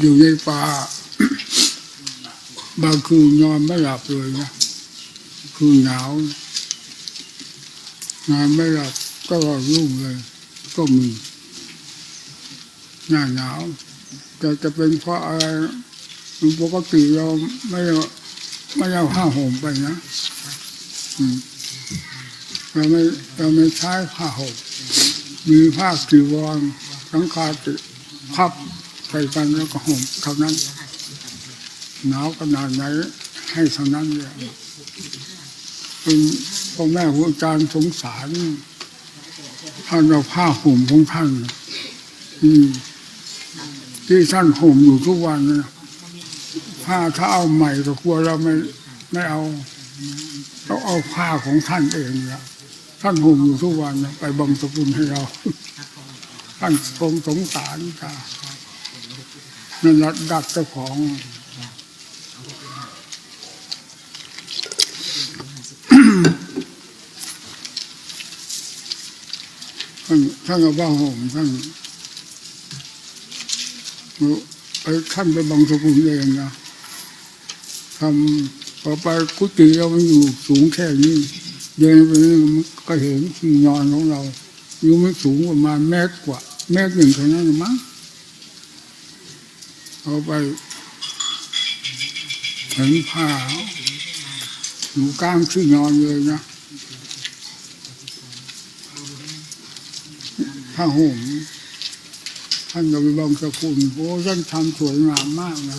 อยู่ในป่าบางคืนนอนไม่หลับเลยนะคือหนาว นอนไม่หลับก็รอรุ่งเลย ก็มีหน้าหนาวแต่จะเป็นเพราะอะไรปกติเราไม่เอาไม่เอาผ้าห่มไปนะเราไม่เราไม่ใช้ผ้าห่มมีผ้าจีวรสังคาติพับ ใส่กันแล้วก็ห่มเท่านั้นหนาวขนาดไหนให้เท่านั้นเลยเป็นพ่อแม่ครูอาจารย์สงสารท่านเอาผ้าห่มของท่านอืมที่ท่านห่มอยู่ทุกวันนะผ้าถ้าเอาใหม่ก็กลัวเราไม่ไม่เอาต้องเอาผ้าของท่านเองนะท่านห่มอยู่ทุกวันนะไปบังสกุลให้เราท่านคงสงสารค่ะ นั่นละดัดเจ้าของท่านท่านเอาผ้าห่มท่านไปท่านไปบังสกุลเองนะทำพอไปกุฏิเรามันอยู่สูงแค่นี้ เดินไปนี่ก็เห็นที่นอนของเรา อยู่ไม่สูงประมาณเมตรกว่า เมตรหนึ่งเท่านั้นมั้ง เอาไปเห็นผ้าอยู่กลางที่นอนเลยนะผ้าห่มท่านก็ไปบังสกุลโอ้ท่านทำสวยงามมากนะ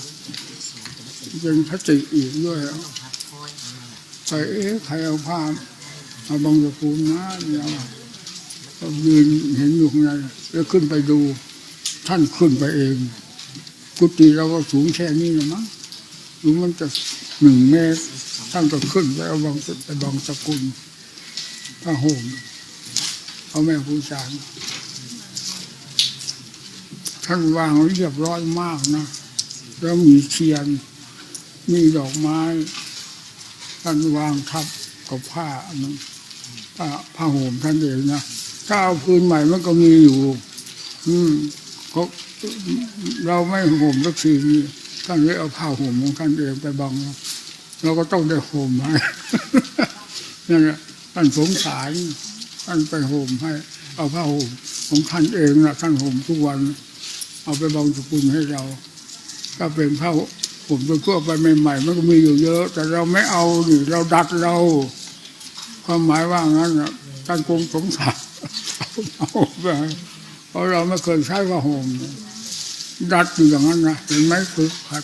เป็นพระติอีกด้วยแต่เอ๊ะใครเอาผ้ามาบังสกุลนะเนี่ยยืนเห็นอยู่ข้างในแล้วขึ้นไปดู ท่านขึ้นไปเอง กุฏิเราก็สูงแค่นี้นะมั้งหรือมันจะหนึ่งเมตรท่านก็ขึ้นไปเอาบังไปบังสกุลผ้าห่มเอาแม่ผู้ชายท่านวางเรียบร้อยมากนะแล้วมีเทียน มีดอกไม้ ท่านวางทับกับผ้าอนันผ้าผ้าห่มท่านเองนะถ้าเอาพื้นใหม่มันก็มีอยู่ อืมก็ เราไม่ห่มสักทีนี้ท่านเลยเอาผ้าห่มของท่านเองไปบังเราก็ต้องได้ห่มให้นั่นแหละท่านสงสารท่านไปห่มให้ เอาผ้าห่มของท่านเองนะท่านห่มทุกวัน เอาไปบังสกุลให้เราก็เป็นผ้าห่มตัวทั่วไปใหม่ๆมันก็มีอยู่เยอะ แต่เราไม่เอาดิเราดัดเรา ความหมายว่างั้นนะท่านคงสงสารเอาไปเพราะเราไม่เคยใช้ผ้าห่ม ดัดอยู่อย่างนั้นนะเห็นไหมคือขัด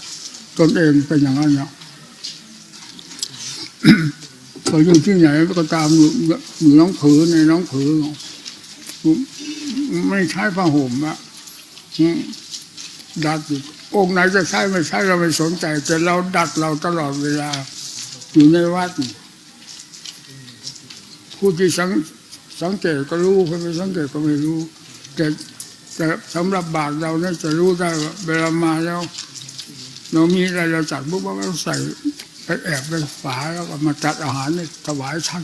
ตนเองเป็นอย่างนั้นนะพออยู่ที่ไหนก็ตามอยู่อยู่น้องผือในน้องผือไม่ใช้ผ้าห่มอะดัดอยู่องค์ไหนจะใช้ไม่ใช้เราไม่สนใจ แต่เราดัดเราตลอดเวลา อยู่ในวัดผู้ที่สังสังเกตก็รู้คนไม่สังเกตก็ไม่รู้แต่ สำหรับบาทเราเนี่ยจะรู้ได้ว่าเวลามาแล้วเรามีอะไรเราจัดปุ๊บว่าเราใส่ไปแอบไปฝาแล้วก็มาจัดอาหารเนี่ยถวายท่าน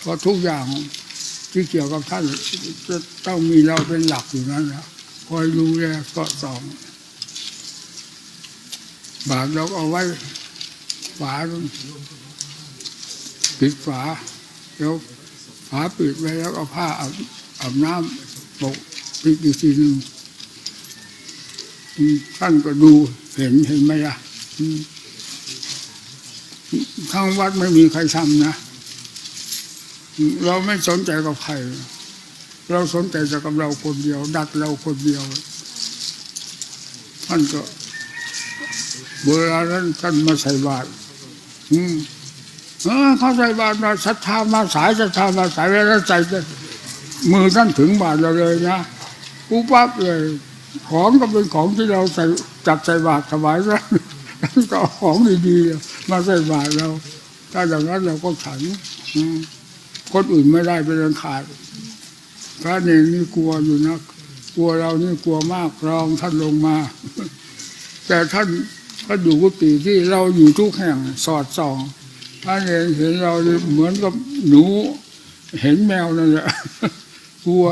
เพราะทุกอย่างที่เกี่ยวกับท่านจะต้องมีเราเป็นหลักอยู่นั้นนะคอยดูแลสอดส่องบาทเราเอาไว้ฝาปิดฝาแล้วฝาปิดไว้แล้วเอาผ้าอาบอาบน้ำ ปกอีกทีหนึ่งท่านก็ดูเห็นเห็นไหมล่ะอืมข้างวัดไม่มีใครทำนะ เราไม่สนใจกับใคร เราสนใจแต่กับเราคนเดียว ดัดเราคนเดียว ท่านก็เวลานั้นท่านมาใส่บาตรอืมเออเขาใส่บาตรมาศรัทธามาสายศรัทธามาสายแล้วใส่ มือท่านถึงบาตรเราเลยนะปุ๊บปั๊บเลย ของก็เป็นของที่เราใส่จับใส่บาตรถวายท่านก็ของดีๆมาใส่บาตรเรา ถ้าอย่างนั้นเราก็ฉันคนอื่นไม่ได้เป็นอันขาดพระเนรนี่กลัวอยู่นะกลัวเรานี่กลัวมากรองท่านลงมา แต่ท่านก็อยู่กุฏิที่เราอยู่ทุกแห่งสอดส่องพระเนรเห็นเราเหมือนกับหนูเห็นแมวนั่นแหละ กลัว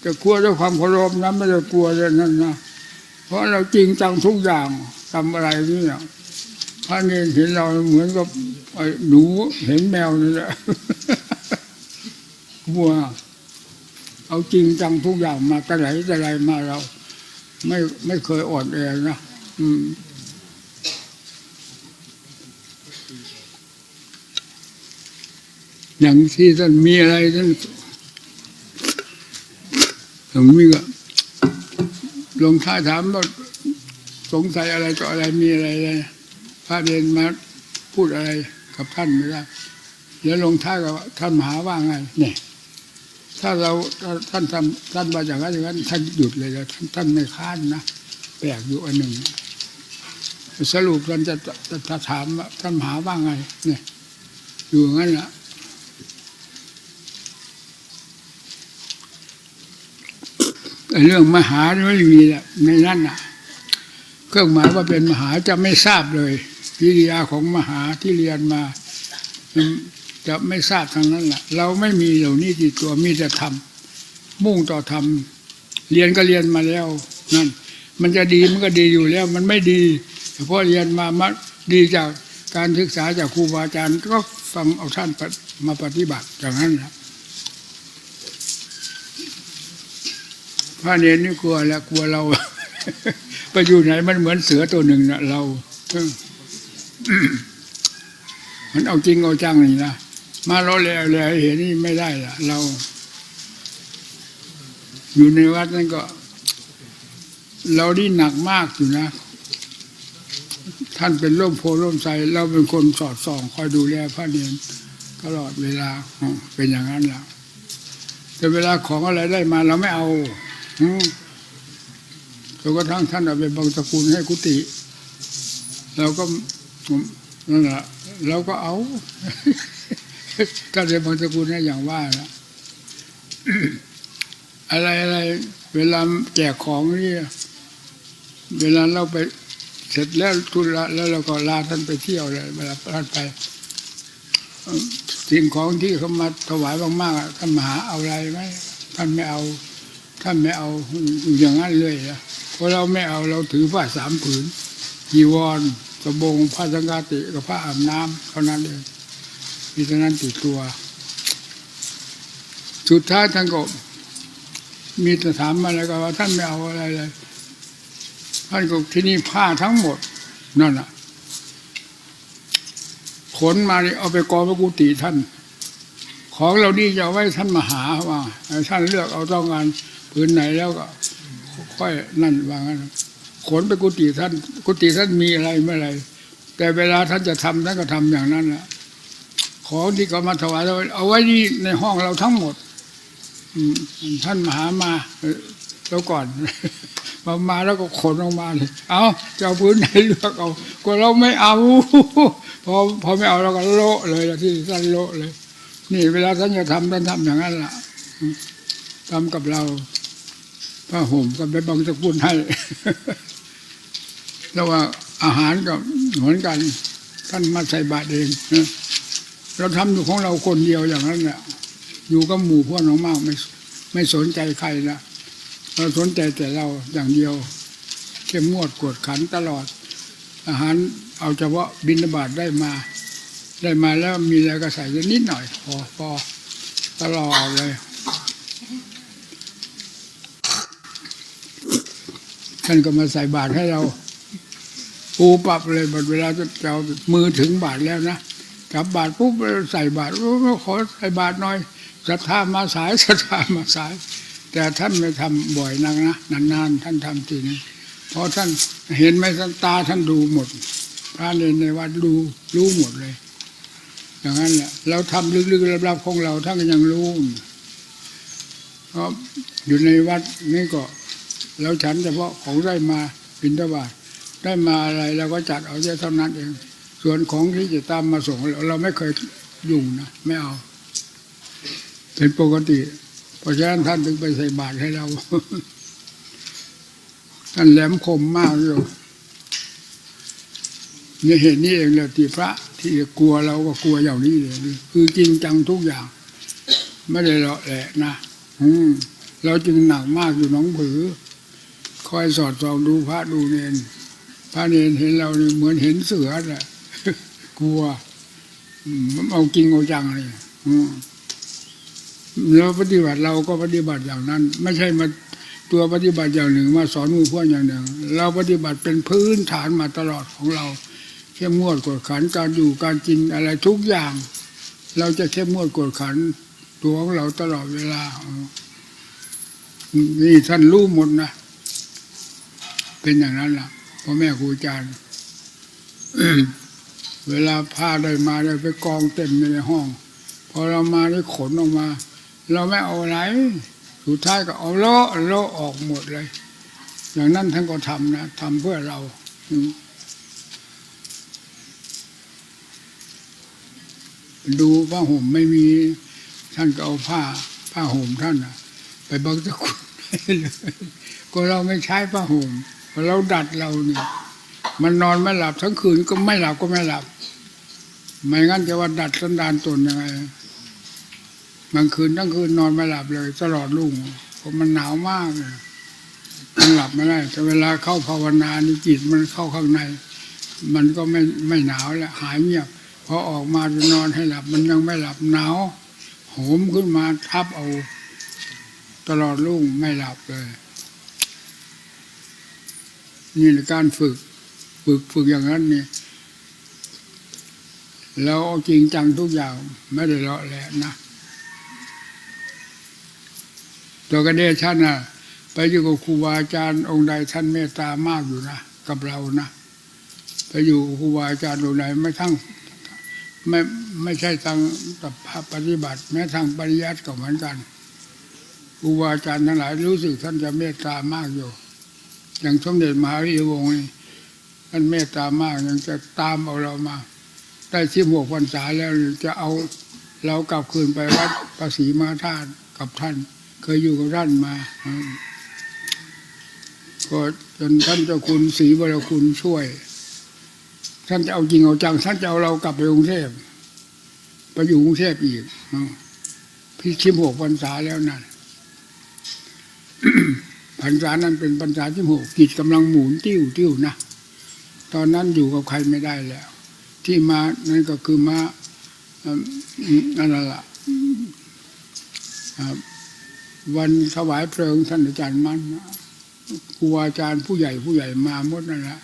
แต่กลัวด้วยความเคารพนะไม่ได้กลัวเลยนั่นนะเพราะเราจริงจังทุกอย่างทำอะไรนี่เนี่ยพระเนรเห็นเราเหมือนกับไอ้หนูเห็นแมวนี่แหละวัวเอาจริงจังทุกอย่างมาแต่ไหนแต่ไรมาเรา ไม่ไม่เคยอ่อนแอนะอืมอย่างที่ท่านมีอะไรท่าน ผมมีก็ลงท้ายถามว่าสงสัยอะไรต่ออะไรมีอะไรเลยพระเดนมาพูดอะไรกับท่านไม่ได้แล้วลงท้ายกับว่าท่านมหาว่าไงเนี่ยถ้าเราท่านทำท่านมาอย่างนั้นอย่างนั้นท่านหยุดเลยนะท่านท่านไม่ค้านนะแปลกอยู่อันหนึ่งสรุปท่านจะจะถามว่าท่านมหาว่าไง เนี่ย อยู่งั้นแหละ ไอ้ เรื่องมหาไม่มีแหละในนั้นน่ะ เครื่องหมายว่าเป็นมหาจะไม่ทราบเลยวิริยาของมหาที่เรียนมา จะไม่ทราบทางนั้นแหละเราไม่มีเหล่านี้ติดตัวมีแต่ทำมุ่งต่อทำเรียนก็เรียนมาแล้วนั่นมันจะดีมันก็ดีอยู่แล้ว มันไม่ดีเฉพาะเรียนมามาดีจากการศึกษาจากครูบาอาจารย์ก็ฟังเอาท่านมาปฏิบัติอย่างนั้นนะ พระเนรนี่กลัวแล้วกลัวเรา ไปอยู่ไหนมันเหมือนเสือตัวหนึ่งนะเรามันเอาจริงเอาจังนี่นะมาล้อแล้วแล้วเห็นนี่ไม่ได้ละเรา อยู่ในวัดนั่นก็ เราดีหนักมากอยู่นะ ท่านเป็นร่มโพร่มไทรเราเป็นคนสอดส่อง คอยดูแลพระเนรตลอดเวลาเป็นอย่างนั้นแหละแต่เวลาของอะไรได้มาเราไม่เอา จนกระทั่งท่านเอาไปบางสกุลให้กุฏิเราก็นั่นแหละเราก็เอาท่านเป็นบางสกุลให้อย่างว่านะอะไรอะไรเวลาแจกของนี่เวลาเราไปเสร็จแล้วทุระแล้วเราก็ลาท่านไปเที่ยวเลยเวลาท่านไปสิ่งของที่เขามาถวายมากๆท่านมาหาเอาอะไรไหมท่านไม่เอา ท่านไม่เอาอย่างนั้นเลยนะเพราะเราไม่เอาเราถือผ้าสามผืนจีวรสบงผ้าสังฆาติกับผ้าอาบน้ำเท่านั้นเองมีเท่านั้นติดตัว สุดท้ายท่านก็มีแต่ถามมาแล้วก็ว่าท่านไม่เอาอะไรเลยท่านก็ที่นี่ผ้าทั้งหมดนั่นน่ะขนมานี่เอาไปกองพระกุฏิท่าน ของเราดีจะไว้ท่านมาหาว่าท่านเลือกเอาต้องการ ผืนไหนแล้วก็ ค่อยนั่นวางั้นขนไปกุฏิท่าน กุฏิท่านมีอะไรเมื่อไรแต่เวลาท่านจะทำท่านก็ทำอย่างนั้นแหละของที่เขามาถวายเรเอาไว้นี่ในห้องเราทั้งหมดอืท่านมหามาแล้วก่อนมามาแล้วก็ขนออกมาเลยเอาจะเอาพื้นไหนเลือกเอาก็เราไม่เอาพอพอไม่เอาเราก็โละเลยที่ท่านโละเลย นี่ เวลาท่านจะทำท่านทำอย่างนั้นล่ะทำกับเรา ผ้าห่มก็ไปบังสกุลให้แล้วว่าอาหารก็เหมือนกัน ท่านมาใส่บาตรเองเราทำอยู่ของเราคนเดียวอย่างนั้นแหละอยู่กับหมู่พวกน้องมากไม่ไม่สนใจใครนะเราสนใจแต่เราอย่างเดียว เข้มงวดกวดขันตลอด อาหารเอาเฉพาะบิณฑบาตได้มา ได้มาแล้วมีอะไรก็ใส่นิดหน่อยพอพอตลอดเลย ท่านก็มาใส่บาตรให้เราปูปรับเลยหมดเวลาจะเอามือถึงบาทแล้วนะจับบาทปุ๊บใส่บาทโอ้ขอใส่บาทหน่อยศรัทธามาสายศรัทธามาสาย แต่ท่านไม่ทำบ่อยนักนะนานๆท่านทำทีนึงเพราะท่านเห็นไหมท่านตาท่านดูหมด พระในในวัดดูรู้หมดเลย อย่างนั้นแหละเราทำลึกๆลับๆของเราท่านก็ยังรู้เพราะอยู่ในวัดนี่ก็ แล้วฉันเฉพาะของได้มาบิณฑบาตได้มาอะไรเราก็จัดเอาเท่านั้นเอง ส่วนของที่จะตามมาส่งเราไม่เคยยุ่งนะไม่เอา เป็นปกติเพราะฉะนั้นท่านถึงไปใส่บาตรให้เราท่านแหลมคมมากอยู่นี่เห็นนี่เองแหละที่พระ ที่กลัวเราก็กลัวอย่างนี้เลยคือจริงจังทุกอย่าง ไม่ได้เลาะแหละนะอืมเราจึงหนักมากอยู่น้องผือ คอยสอดส่องดูพระดูเนนพระเนนเห็นเราเนี่ยเหมือนเห็นเสือแหละกลัวมันเอาจริงเอาจังเลยแล้วปฏิบัติเราก็ปฏิบัติอย่างนั้น ไม่ใช่มาตัวปฏิบัติอย่างหนึ่ง มาสอนมู่พื่ออย่างหนึ่ง เราปฏิบัติเป็นพื้นฐานมาตลอดของเรา เข้มงวดกวดขันการอยู่การกินอะไรทุกอย่าง เราจะเข้มงวดกวดขันตัวของเราตลอดเวลานี่ท่านรู้หมดนะ เป็นอย่างนั้นล่ะพ่อแม่ครูอาจารย์เวลาผ้าได้มาได้ไปกองเต็มในห้อง พอเรามาได้ขนออกมา เราไม่เอาไหนสุดท้ายก็เอาโละโละออกหมดเลย อย่างนั้นท่านก็ทำนะทำเพื่อเราดูผ้าห่มไม่มี ท่านก็เอาผ้า ผ้าห่มท่านนะไปบังตะกุนเลยก็เราไม่ใช้ผ้าห่ม เพราะเราดัดเราเนี่ย มันนอนไม่หลับทั้งคืนก็ไม่หลับก็ไม่หลับ ไม่งั้นจะว่าดัดสันดานตนยังไงบางคืนทั้งคืนนอนไม่หลับเลย ตลอดรุ่งเพราะมันหนาวมากเลยมันหลับไม่ได้แต่เวลาเข้าภาวนานี่จิตมันเข้าข้างใน มันก็ไม่ไม่หนาวแล้วหายเงียบพอออกมาจะนอนให้หลับ มันยังไม่หลับหนาวโหมขึ้นมาทับเอา ตลอดรุ่งไม่หลับเลย นี่ในการฝึก ฝึกฝึกอย่างนั้นเนี่แล้วเอาจริงจังทุกอย่าง ไม่ได้เลาะแหละนะตัวกระเดชท่านน่ะ ไปอยู่กับครูบาอาจารย์องค์ใดท่านเมตตามากอยู่นะกับเรานะไปอยู่ครูบาอาจารย์องค์ใดไม่ทั้งไม่ไม่ใช่ทางกับปฏิบัติ แม้ทางปริยัติก็เหมือนกันครูบาอาจารย์ทั้งหลายรู้สึกท่านจะเมตตามากอยู่ อย่างสมเด็จมหาวิวงศ์นี่ท่านเมตตามากยังจะตามเอาเรามา ได้ชิมหกพรรษาแล้วจะเอาเรากลับคืนไปวัดภาษีมาธาตุกับท่าน เคยอยู่กับท่านมาก็จนท่านเจ้าคุณศรีวรคุณช่วย ท่านจะเอาจริงเอาจังท่านจะเอาเรากลับไปกรุงเทพไปอยู่กรุงเทพอีกพี่ชิมหกพรรษาแล้วนั่น พรรษานั้นเป็นพรรษาที่หกกิจกำลังหมุนติ้วติ้วนะตอนนั้นอยู่กับใครไม่ได้แล้ว ที่มานั่นก็คือมาอิ่มนั่นแหละวันถวายเพลิงท่านอาจารย์มั่นครูอาจารย์ผู้ใหญ่ผู้ใหญ่มาหมดนั่นแหละ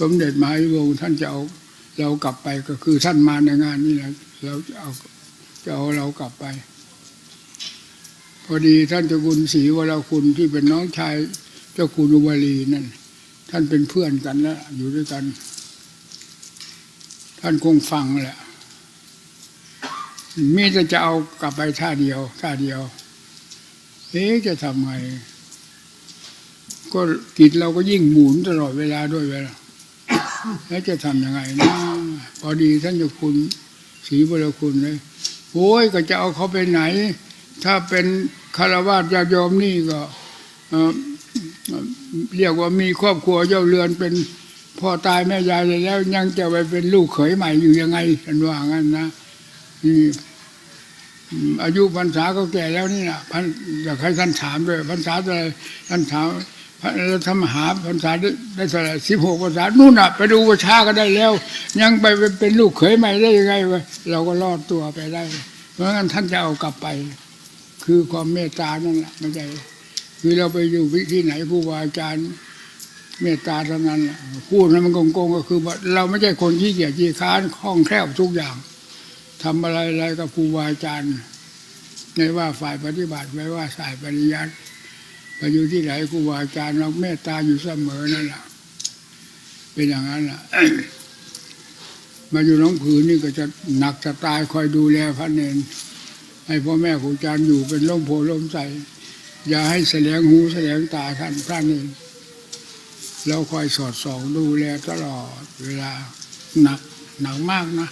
สมเด็จมหาวิวงท่านจะเอาเรากลับไปก็คือท่านมาในงานนี่แหละเราจะเอาจะเอาเรากลับไป พอดีท่านเจ้าคุณศรีวรคุณที่เป็นน้องชายเจ้าคุณอุบลีนั่นท่านเป็นเพื่อนกันแล้วอยู่ด้วยกัน ท่านคงฟังแหละมีแต่จะเอากลับไปท่าเดียวท่าเดียว เอ๊ะจะทำไงก็จิตเราก็ยิ่งหมุนตลอดเวลาด้วยเวลาแล้วจะทำยังไงนะพอดีท่านเจะคุณศรีบรคุณเลยโอ้ยก็จะเอาเขาไปไหน ถ้าเป็น คารวะญาติโยมนี่ก็เรียกว่ามีครอบครัวเจ้าเรือนเป็นพ่อตายแม่ยายแล้วยังจะไปเป็นลูกเขยใหม่อยู่ยังไงท่านว่างั้นนะนี่อายุพรรษาก็แก่แล้วนี่นะพันอยากให้ท่านถามด้วยพรรษาเท่าไหรท่านถามพระแล้วทำหาพรรษาได้ได้เท่าไรสิบหกพรรษานู่นน่ะ ไปดูประชาก็ได้แล้ว ยังไปเป็นลูกเขยใหม่ได้ยังไงวะเราก็รอดตัวไปได้ เพราะงั้นท่านจะเอากลับไป คือความเมตตานั่นแหละไม่ใช่คือเราไปอยู่วิธีไหนครูบาอาจารย์เมตตาเท่านั้นแหละพูดให้มันโกงๆก็คือเราไม่ใช่คนที่เกียจขี้ค้านคล่องแคล่วทุกอย่างทำอะไรอะไรกับครูบาอาจารย์ไม่ว่าฝ่ายปฏิบัติไม่ว่าฝ่ายปริยัติไปอยู่ที่ไหนครูบาอาจารย์เราเมตตาอยู่เสมอนั่นแหละเป็นอย่างนั้นแหละมาอยู่น้องผืนนี่ก็จะหนักจะตายคอยดูแลพระเนน ให้พ่อแม่ครูอาจารย์อยู่เป็นร่มโพล่มใสอย่าให้แสลงหูแสลงตาท่านท่านเองเราคอยสอดส่องดูแลตลอดเวลาหนักหนักมากนะ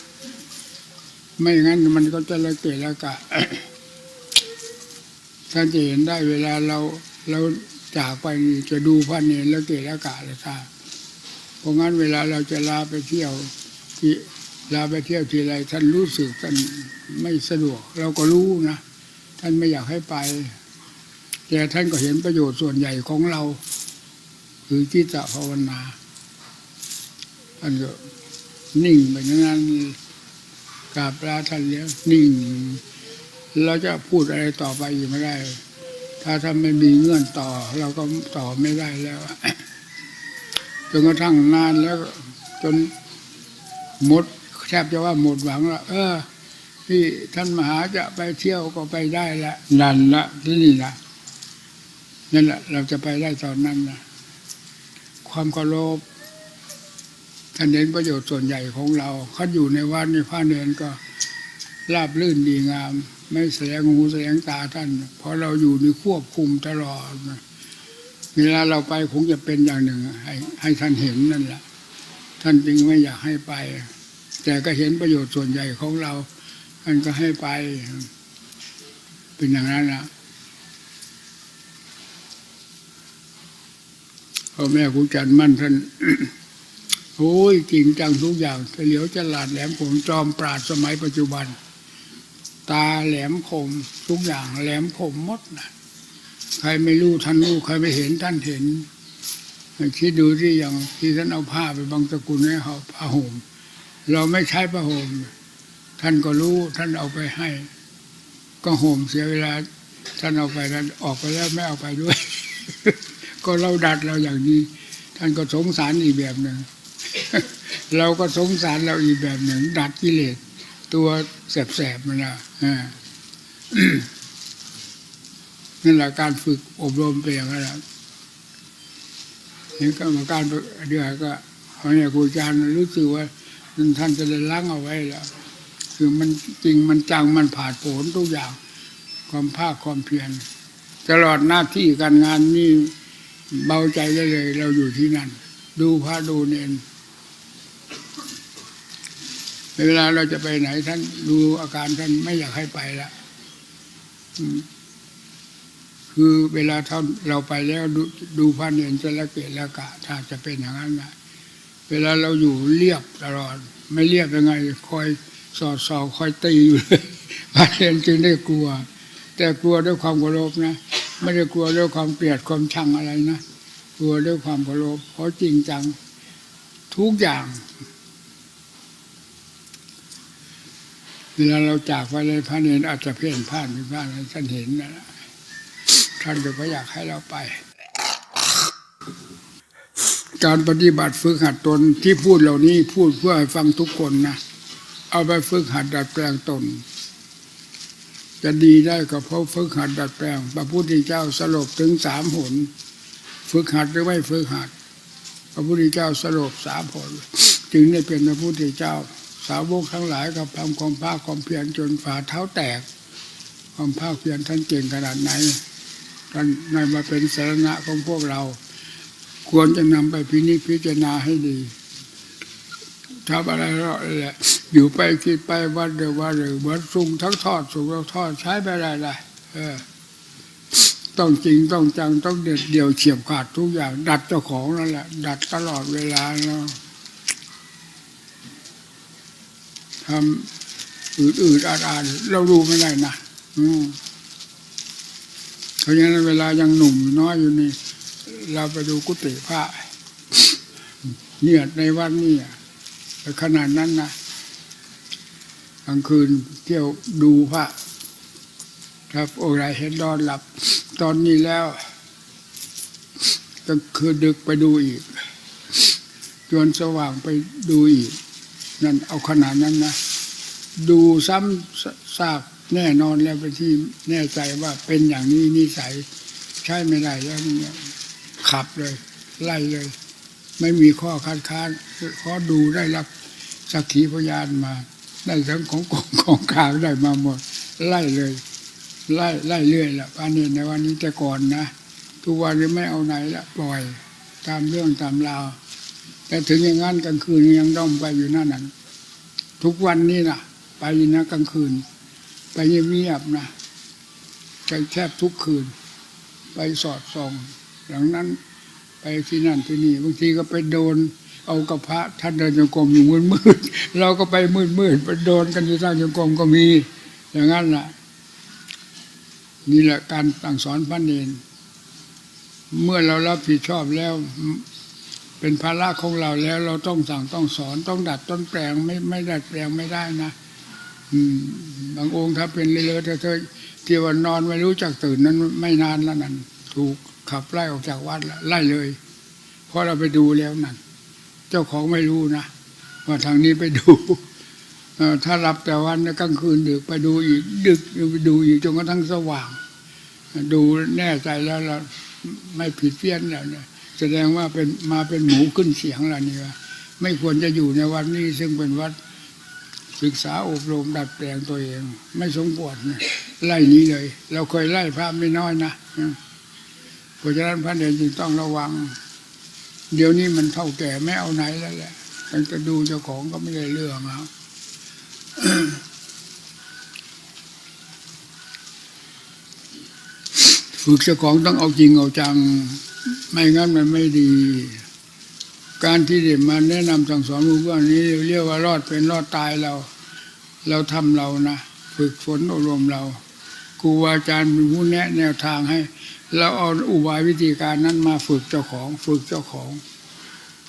ไม่งั้นมันก็จะละเกะละกะท่านจะเห็นได้เวลาเราเราจากไปจะดูพระเนรละเกะละกะเลยค่ะเพราะงั้นเวลาเราจะลาไปเที่ยวที่ ลาไปเที่ยวทีไรท่านรู้สึกท่านไม่สะดวก เราก็รู้นะท่านไม่อยากให้ไปแต่ท่านก็เห็นประโยชน์ส่วนใหญ่ของเรา คือจิตตภาวนาท่านก็นิ่งไปอย่างนั้นกราบลาท่านแล้วนิ่งเราจะพูดอะไรต่อไปอีกไม่ได้ ถ้าท่านไม่มีเงื่อนต่อ เราก็ต่อไม่ได้แล้วจนกระทั่งนานแล้วจนหมด แทบจะว่าหมดหวังละเออ ที่ท่านมหาจะไปเที่ยวก็ไปได้ละนั่นละที่นี่ละนั่นแหละเราจะไปได้ตอนนั้นนะความเคารพท่านเน้นประโยชน์ส่วนใหญ่ของเราเขาอยู่ในวัดในพระเนนก็ราบลื่นดีงาม ไม่แสงหูแสงตาท่านเพราะเราอยู่ในควบคุมตลอดเวลาเราไปคงจะเป็นอย่างหนึ่ง ให้ให้ท่านเห็นนั่นแหละท่านจึงไม่อยากให้ไป แต่ก็เห็นประโยชน์ส่วนใหญ่ของเราท่านก็ให้ไป เป็นอย่างนั้นนะพ่อแม่ครูจันมั่นท่านโอ้ยจริงจังทุกอย่างเฉลียวฉลาดแหลมคมจอมปราดสมัยปัจจุบัน ตาแหลมคมทุกอย่างแหลมคมมดนะใครไม่รู้ท่านรู้ใครไม่เห็นท่านเห็นคิดดูที่อย่างที่ท่านเอาผ้าไปบางตะกุลให้เขาผ้าห่ม เราไม่ใช้ผ้าห่มท่านก็รู้ท่านเอาไปให้ ก็ห่มเสียเวลา ท่านเอาไปท่านออกไปแล้วไม่เอาไปด้วย ก็เราดัดเราอย่างนี้ ท่านก็สงสารอีกแบบหนึ่งเราก็สงสารเราอีกแบบหนึ่ง ดัดกิเลสตัวแสบๆมันนะนั่นแหละการฝึกอบรมเป็นอย่างนั้นแหละเห็นกรรมการเดือก็ขาเนี่ยครูอาจารย์รู้สึกว่า ท่านจะได้ล้างเอาไว้แล้วคือมันจริงมันจังมันผ่าดโผนทุกอย่าง ความภาคความเพียรตลอดหน้าที่การงานนี่เบาใจได้เลย เราอยู่ที่นั่น ดูพระดูเนนเวลาเราจะไปไหนท่านดูอาการท่านไม่อยากให้ไปละคือเวลาท่านเราไปแล้วดูดูพระเนนจะละเกะละกะถ้าจะเป็นอย่างนั้นนะ เวลาเราอยู่เรียบตลอด ไม่เรียบยังไง คอยสอดส่อคอยตีอยู่เลยพระเนนจึงได้กลัว แต่กลัวด้วยความเคารพนะไม่ได้กลัวด้วยความเกลียดความชังอะไรนะกลัวด้วยความเคารพเพราะจริงจังทุกอย่าง เวลาเราจากไปเลยพระเนรอาจจะเพ่นพ่านไปบ้างให้ท่านเห็นนะท่านก็ไม่อยากให้เราไป การปฏิบัติฝึกหัดตนที่พูดเหล่านี้พูดเพื่อให้ฟังทุกคนนะ เอาไปฝึกหัดดัดแปลงตน จะดีได้ก็เพราะฝึกหัดดัดแปลงพระพุทธเจ้าสลบถึงสามหน ฝึกหัดหรือไม่ฝึกหัด พระพุทธเจ้าสลบสามหนจึงได้เป็นพระพุทธเจ้า สาวกทั้งหลายกับทำความภาคความเพียรจนฝ่าเท้าแตก ความภาคเพียรท่านเก่งขนาดไหนท่านนำมาเป็นสาระของพวกเรา ควรจะนำไปพินิจพิจารณาให้ดีทำอะไรก็แหละอยู่ไปคิดไปวันเดียววันเดียวเหมือนสุงทั้งทอดสุงทั้งทอดใช้ไปได้เลยเออ ต้องจริงต้องจังต้องเด็ดเดี่ยวเฉียบขาดทุกอย่าง ดัดเจ้าของนั่นแหละ ดัดตลอดเวลาเนาะทำอืดๆอาดๆเราดูไม่ได้นะอืมเพราะฉะนั้นเวลายังหนุ่มอยู่น้อยอยู่นี่ เราไปดูกุฏิพระเนี่ยในวัดนี่ขนาดนั้นนะกลางคืนเที่ยวดูพระครับโอ้ไรเห็นนอนหลับ ตอนนี้แล้วก็คือดึกไปดูอีกจนสว่างไปดูอีก นั่นเอาขนาดนั้นนะดูซ้ำซากแน่นอนแล้วไปที่แน่ใจว่าเป็นอย่างนี้นิสัยใช่ไม่ได้แล้วเนี่ย ขับเลย ไล่เลย ไม่มีข้อคัดค้านข้อดูได้รับสักขีพยานมา ได้ทั้งของกองของกลางได้มาหมด ไล่เลย ไล่ไล่เรื่อยละอันนี้ในวันนี้แต่ก่อนนะทุกวันนี้ไม่เอาไหนละปล่อย ตามเรื่องตามราวแต่ถึงอย่างนั้นกลางคืนยังต้องไปอยู่นั่นน่ะทุกวันนี้นะไปนะกลางคืน ไปเงียบๆนะไปแทบทุกคืน ไปสอดส่อง หลังนั้นไปที่นั่นที่นี่บางทีก็ไปโดน เอากระพระท่านเดินจงกรมอยู่มืดมืดเราก็ไปมืดมืดไปโดนกันที่ท่านจงกรมก็มี อย่างนั้นแหละนี่แหละการสั่งสอนพระเนนเมื่อเรารับผิดชอบแล้ว เป็นภาระของเราแล้วเราต้องสั่งต้องสอนต้องดัดต้องแปลงไม่ไม่ดัดแปลงไม่ได้นะอืมบางองค์ถ้าเป็นเลอะๆเทอะที่ว่านอนไม่รู้จักตื่นนั้นไม่นานแล้วนั่นถูก ขับไล่ออกจากวัดไล่เลย เพราะเราไปดูแล้วนั่นเจ้าของไม่รู้นะว่าทางนี้ไปดูถ้ารับแต่วันกลางคืนดึกไปดูอีกดึกไปดูอีกจนกระทั่งสว่าง ดูแน่ใจแล้วเราไม่ผิดเพี้ยนแล้วเนี่ยแสดงว่าเป็นมาเป็นหมูขึ้นเสียงแล้วนี่ว่าไม่ควรจะอยู่ในวัดนี้ซึ่งเป็นวัดศึกษาอบรมดัดแปลงตัวเอง ไม่สมควรไล่นี้เลย เราเคยไล่พระไม่น้อยนะ ราะฉะนั้นพระเดชจึงต้องระวัง เดี๋ยวนี้มันเท่าแก่ไม่เอาไหนแล้วแหละมันจะดูเจ้าของก็ไม่ได้เรื่องเอาฝึกเจ้าของต้องเอาจริงเอาจัง ไม่งั้นมันไม่ดี การที่เด็กมาแนะนำสั่งสอนรู้ว่านี้เรียกว่ารอดเป็นรอดตายเรา เราทำเรานะ ฝึกฝนอบรมเราครูอาจารย์เป็นผู้แนะแนวทางให้ เราเอาอุบายวิธีการนั้นมาฝึกเจ้าของ ฝึกเจ้าของ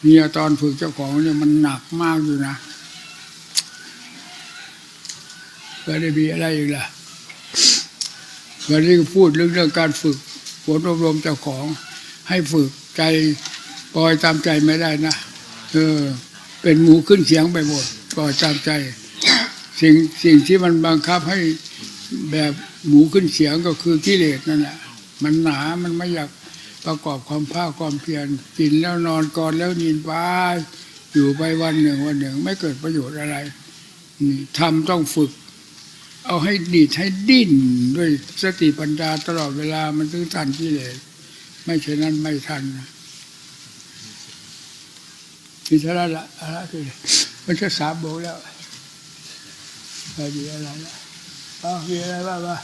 เนี่ยตอนฝึกเจ้าของเนี่ยมันหนักมากอยู่นะก็ได้มีอะไรอีกล่ะวันนี้พูดเรื่องเรื่องการฝึกฝนอบรมเจ้าของ ให้ฝึกใจปล่อยตามใจไม่ได้นะเออเป็นหมูขึ้นเสียงไปหมดปล่อยตามใจ สิ่งสิ่งที่มันบังคับให้แบบหมูขึ้นเสียงก็คือกิเลสนั่นแหละ มันหนา มันไม่อยากประกอบความภาคความเพียรกินแล้วนอนก่อนแล้วนินไปอยู่ไปวันหนึ่งวันหนึ่ง ไม่เกิดประโยชน์อะไรนี่ทำต้องฝึก เอาให้ดีดให้ดิ้นด้วยสติปัญญาตลอดเวลามันถึงทันกิเลสไม่เช่นนั้นไม่ทันนะมีเท่านั้นละอะไรคือมันจะสามโมงแล้วอะไรอะไรละอ๋อมีอะไรบ้างวะ